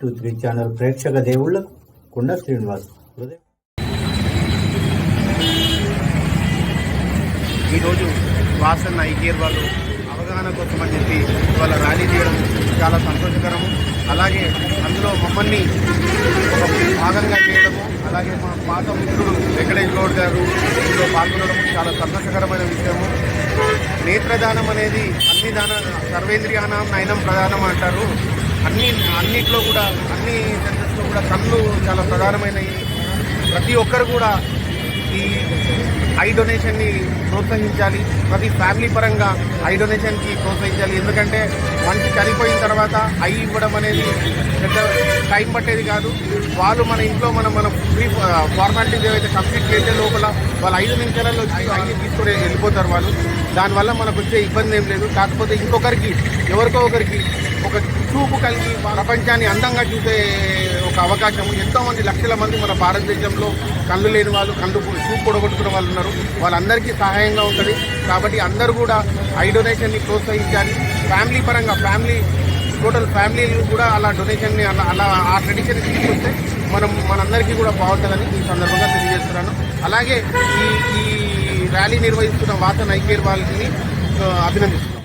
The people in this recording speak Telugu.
త్రీ ఛానల్ ప్రేక్షక దేవుళ్ళకు కుండ శ్రీనివాస్ ఈరోజు వాసన్న ఐకేర్ వాళ్ళు అవగాహన కోసం అని చెప్పి వాళ్ళ ర్యాలీ చేయడం చాలా సంతోషకరము. అలాగే అందులో మమ్మల్ని ఒక భాగంగా చేయడము అలాగే మా పాత మిత్రుడు వెంకటేష్ గౌడ్ గారు ఇందులో పాల్గొనడం చాలా సంతోషకరమైన విషయము. నేత్రదానం అనేది అన్ని దాన సర్వేంద్రియానం నయనం ప్రధానం అంటారు. అన్ని అన్నిట్లో కూడా అన్ని సెంటర్స్లో కూడా కళ్ళు చాలా ప్రధానమైనవి. ప్రతి ఒక్కరు కూడా ఈ ఐ డొనేషన్ని ప్రోత్సహించాలి. ప్రతి ఫ్యామిలీ పరంగా ఐ డొనేషన్కి ప్రోత్సహించాలి. ఎందుకంటే మనిషి చనిపోయిన తర్వాత ఐ ఇవ్వడం అనేది పెద్ద టైం పట్టేది కాదు. వాళ్ళు మన ఇంట్లో మనం మనం ఫ్రీ ఫార్మాలిటీస్ ఏవైతే కంప్లీట్ చేసే లోపల వాళ్ళు ఐదు నిమిషాలలో ఐ తీసుకొని వెళ్ళిపోతారు వాళ్ళు. దానివల్ల మనకు వచ్చే ఇబ్బంది ఏం లేదు. కాకపోతే ఇంకొకరికి ఎవరికో ఒకరికి ఒక చూపు కలిగి ప్రపంచాన్ని అందంగా చూసే ఒక అవకాశం. ఎంతో మంది లక్షల మంది మన భారతదేశంలో కళ్ళు లేని వాళ్ళు కళ్ళు చూపు పొడగొట్టుకున్న వాళ్ళు ఉన్నారు. వాళ్ళందరికీ సహాయంగా ఉంటుంది. కాబట్టి అందరూ కూడా ఐ డొనేషన్ని ప్రోత్సహించాలి. ఫ్యామిలీ పరంగా ఫ్యామిలీ టోటల్ ఫ్యామిలీలు కూడా అలా డొనేషన్ని అలా అలా ఆ ట్రెడిషన్ తీసుకొస్తే మనం మనందరికీ కూడా బాగుంటుందని ఈ సందర్భంగా తెలియజేస్తున్నాను. అలాగే ఈ ఈ ర్యాలీ నిర్వహిస్తున్న వాసన్ ఐకేర్ వాళ్ళని అభినందిస్తున్నాను.